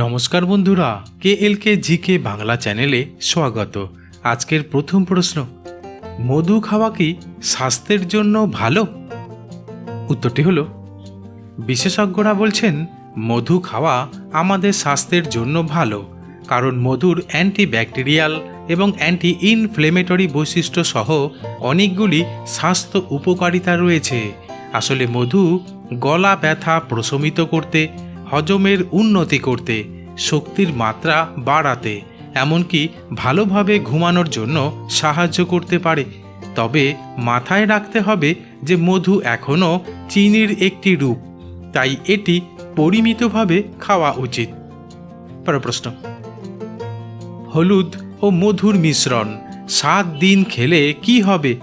নমস্কার বন্ধুরা কে এল কে জি কে বাংলা চ্যানেলে স্বাগত। আজকের প্রথম প্রশ্ন, মধু খাওয়া কি স্বাস্থ্যের জন্য ভালো? উত্তরটি হলো, বিশেষজ্ঞরা বলছেন, মধু খাওয়া আমাদের স্বাস্থ্যের জন্য ভালো, কারণ মধুর অ্যান্টিব্যাকটেরিয়াল এবং অ্যান্টি ইনফ্লেমেটরি বৈশিষ্ট্য সহ অনেকগুলি স্বাস্থ্য উপকারিতা রয়েছে। আসলে মধু গলা ব্যথা প্রশমিত করতে হজমের উন্নতি করতে, শক্তির মাত্রা বাড়াতে, এমনকি ভালোভাবে ঘুমানোর জন্য সাহায্য করতে পারে। তবে মাথায় রাখতে হবে যে মধু এখনও চিনির একটি রূপ, তাই এটি পরিমিতভাবে খাওয়া উচিত। প্রশ্ন। হলুদ ও মধুর মিশ্রণ সাত দিন খেলে কি হবে?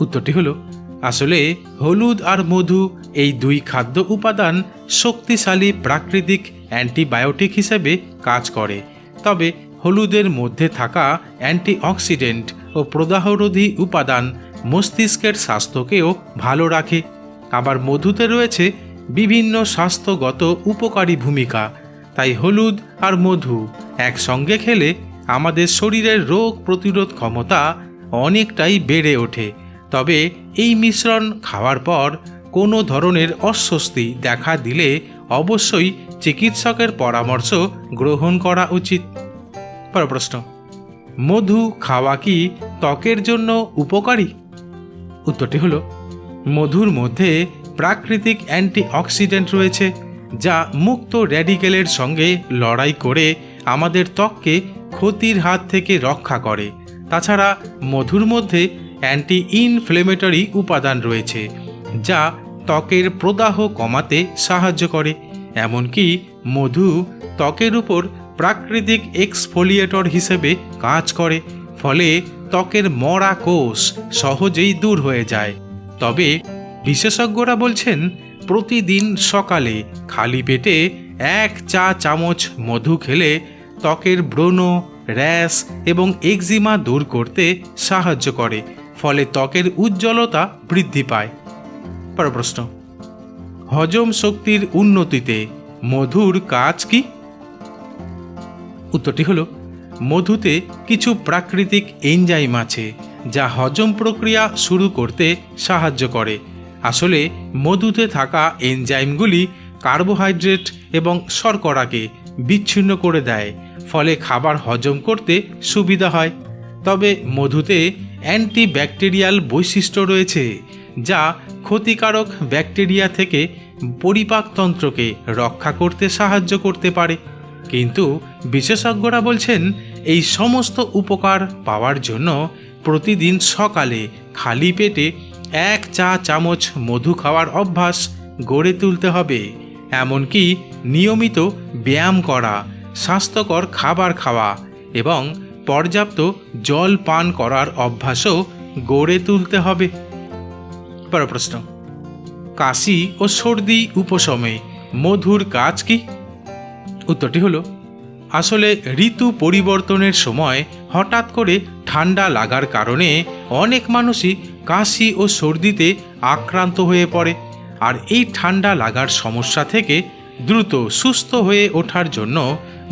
উত্তরটি হলো আসলে হলুদ আর মধু এই দুই খাদ্য উপাদান শক্তিশালী প্রাকৃতিক অ্যান্টিবায়োটিক হিসেবে কাজ করে। তবে হলুদের মধ্যে থাকা অ্যান্টিঅক্সিডেন্ট ও প্রদাহরোধী উপাদান মস্তিষ্কের স্বাস্থ্যকেও ভালো রাখে। আবার মধুতে রয়েছে বিভিন্ন স্বাস্থ্যগত উপকারী ভূমিকা, তাই হলুদ আর মধু একসঙ্গে খেলে আমাদের শরীরের রোগ প্রতিরোধ ক্ষমতা অনেকটাই বেড়ে ওঠে। তবে এই মিশ্রণ খাওয়ার পর কোনো ধরনের অস্বস্তি দেখা দিলে অবশ্যই চিকিৎসকের পরামর্শ গ্রহণ করা উচিত। পর প্রশ্ন, মধু খাওয়া কি ত্বকের জন্য উপকারী? উত্তরটি হল, মধুর মধ্যে প্রাকৃতিক অ্যান্টিঅক্সিডেন্ট রয়েছে, যা মুক্ত র্যাডিকেলের সঙ্গে লড়াই করে আমাদের ত্বককে ক্ষতির হাত থেকে রক্ষা করে। তাছাড়া মধুর মধ্যে অ্যান্টি ইনফ্লেমেটরি উপাদান রয়েছে, যা ত্বকের প্রদাহ কমাতে সাহায্য করে। এমনকি মধু ত্বকের উপর প্রাকৃতিক এক্সফোলিয়েটর হিসেবে কাজ করে, ফলে ত্বকের মরা কোষ সহজেই দূর হয়ে যায়। তবে বিশেষজ্ঞরা বলছেন, প্রতিদিন সকালে খালি পেটে এক চা চামচ মধু খেলে ত্বকের ব্রণ, র্যাশ এবং এক্সিমা দূর করতে সাহায্য করে। ফলে ত্বকের উজ্জ্বলতা বৃদ্ধি পায়। পর প্রশ্ন। হজম শক্তির উন্নতিতে মধুর কাজ কি? উত্তরটি হলো, মধুতে কিছু প্রাকৃতিক এনজাইম আছে যা হজম প্রক্রিয়া শুরু করতে সাহায্য করে। আসলে মধুতে থাকা এনজাইমগুলি কার্বোহাইড্রেট এবং শর্করাকে বিচ্ছিন্ন করে দেয়, ফলে খাবার হজম করতে সুবিধা হয়। তবে মধুতে অ্যান্টিব্যাকটেরিয়াল বৈশিষ্ট্য রয়েছে, যা ক্ষতিকারক ব্যাকটেরিয়া থেকে পরিপাকতন্ত্রকে রক্ষা করতে সাহায্য করতে পারে। কিন্তু বিশেষজ্ঞরা বলছেন, এই সমস্ত উপকার পাওয়ার জন্য প্রতিদিন সকালে খালি পেটে এক চা চামচ মধু খাওয়ার অভ্যাস গড়ে তুলতে হবে। এমনকি নিয়মিত ব্যায়াম করা, স্বাস্থ্যকর খাবার খাওয়া এবং পর্যাপ্ত জল পান করার অভ্যাসও গড়ে তুলতে হবে। পর প্রশ্ন কাশি ও সর্দি উপশমে মধুর কাজ কি? উত্তরটি হলো, আসলে ঋতু পরিবর্তনের সময় হঠাৎ করে ঠান্ডা লাগার কারণে অনেক মানুষই কাশি ও সর্দিতে আক্রান্ত হয়ে পড়ে। আর এই ঠান্ডা লাগার সমস্যা থেকে দ্রুত সুস্থ হয়ে ওঠার জন্য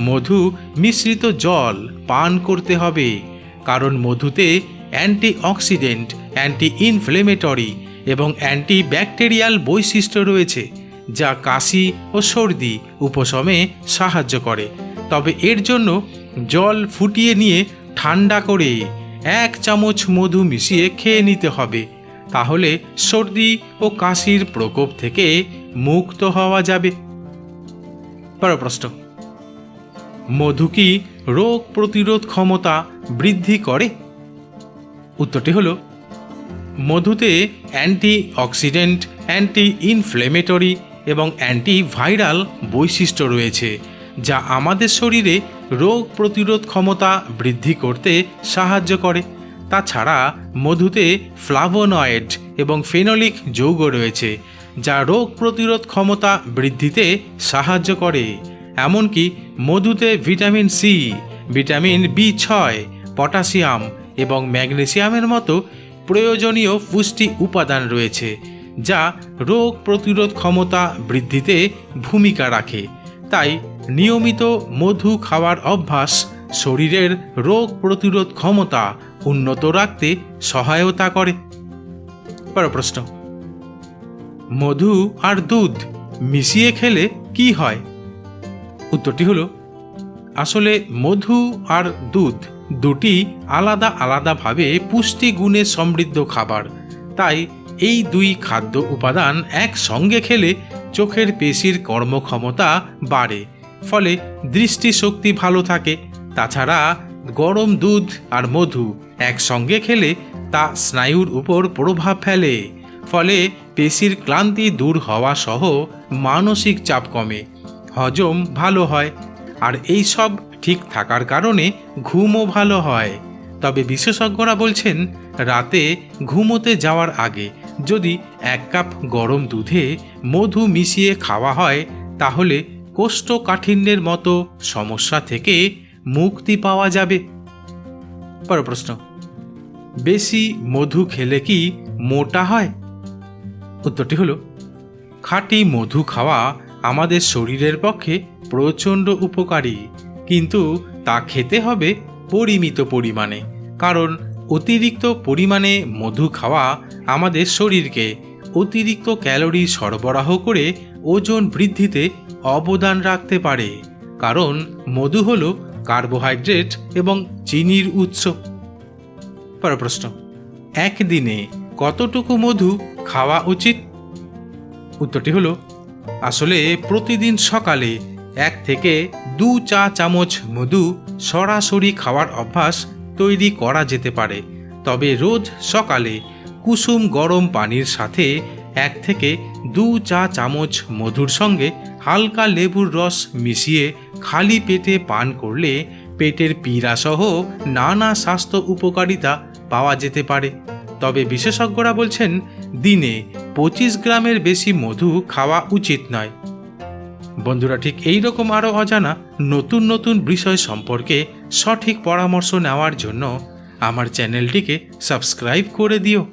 মধু মিশ্রিত জল পান করতে হবে, কারণ মধুতে অ্যান্টি অক্সিডেন্ট অ্যান্টি ইনফ্লেমেটরি এবং অ্যান্টি ব্যাকটেরিয়াল বৈশিষ্ট্য রয়েছে, যা কাশি ও সর্দি উপশমে সাহায্য করে। তবে এর জন্য জল ফুটিয়ে নিয়ে ঠান্ডা করে এক চামচ মধু মিশিয়ে খেয়ে নিতে হবে, তাহলে সর্দি ও কাশির প্রকোপ থেকে মুক্ত হওয়া যাবে। পর প্রশ্ন মধু কি রোগ প্রতিরোধ ক্ষমতা বৃদ্ধি করে? উত্তরটি হলো, মধুতে অ্যান্টি অক্সিডেন্ট অ্যান্টি ইনফ্লেমেটরি এবং অ্যান্টিভাইরাল বৈশিষ্ট্য রয়েছে, যা আমাদের শরীরে রোগ প্রতিরোধ ক্ষমতা বৃদ্ধি করতে সাহায্য করে। তাছাড়া মধুতে ফ্লাভোনয়েড এবং ফেনোলিক যৌগ রয়েছে যা রোগ প্রতিরোধ ক্ষমতা বৃদ্ধিতে সাহায্য করে, এমনকি মধুতে ভিটামিন সি, ভিটামিন বি ছয়, পটাশিয়াম এবং ম্যাগনেসিয়ামের মতো প্রয়োজনীয় পুষ্টি উপাদান রয়েছে, যা রোগ প্রতিরোধ ক্ষমতা বৃদ্ধিতে ভূমিকা রাখে। তাই নিয়মিত মধু খাওয়ার অভ্যাস শরীরের রোগ প্রতিরোধ ক্ষমতা উন্নত রাখতে সহায়তা করে। পরের প্রশ্ন। মধু আর দুধ মিশিয়ে খেলে কি হয়? উত্তরটি হলো, আসলে মধু আর দুধ দুটি আলাদা আলাদাভাবে পুষ্টি গুণে সমৃদ্ধ খাবার। তাই এই দুই খাদ্য উপাদান একসঙ্গে খেলে চোখের পেশির কর্মক্ষমতা বাড়ে, ফলে দৃষ্টিশক্তি ভালো থাকে। তাছাড়া গরম দুধ আর মধু একসঙ্গে খেলে তা স্নায়ুর উপর প্রভাব ফেলে। ফলে পেশির ক্লান্তি দূর হওয়া সহ মানসিক চাপ কমে। হজম ভালো হয়। আর এই সব ঠিক থাকার কারণে ঘুমও ভালো হয়। তবে বিশেষজ্ঞরা বলছেন, রাতে ঘুমোতে যাওয়ার আগে যদি এক কাপ গরম দুধে মধু মিশিয়ে খাওয়া হয়, তাহলে কোষ্ঠকাঠিন্যের মতো সমস্যা থেকে মুক্তি পাওয়া যাবে। পর প্রশ্ন, বেশি মধু খেলে কি মোটা হয়? উত্তরটি হলো, খাঁটি মধু খাওয়া আমাদের শরীরের পক্ষে প্রচণ্ড উপকারী, কিন্তু তা খেতে হবে পরিমিত পরিমাণে, কারণ অতিরিক্ত পরিমাণে মধু খাওয়া আমাদের শরীরকে অতিরিক্ত ক্যালোরি সরবরাহ করে ওজন বৃদ্ধিতে অবদান রাখতে পারে, কারণ মধু হল কার্বোহাইড্রেট এবং চিনির উৎস। পর প্রশ্ন, একদিনে কতটুকু মধু খাওয়া উচিত? উত্তরটি হলো, আসলে প্রতিদিন সকালে এক থেকে দু চা চামচ মধু সরাসরি খাওয়ার অভ্যাস তৈরি করা যেতে পারে। তবে রোজ সকালে কুসুম গরম পানির সাথে এক থেকে দু চা চামচ মধুর সঙ্গে হালকা লেবুর রস মিশিয়ে খালি পেটে পান করলে পেটের পীড়াসহ নানা স্বাস্থ্য উপকারিতা পাওয়া যেতে পারে। তবে বিশেষজ্ঞরা বলছেন, দিনে পঁচিশ গ্রামের বেশি মধু খাওয়া উচিত নয়। বন্ধুরা, ঠিক এই রকম আরও অজানা নতুন নতুন বিষয় সম্পর্কে সঠিক পরামর্শ নেওয়ার জন্য আমার চ্যানেলটিকে সাবস্ক্রাইব করে দিও।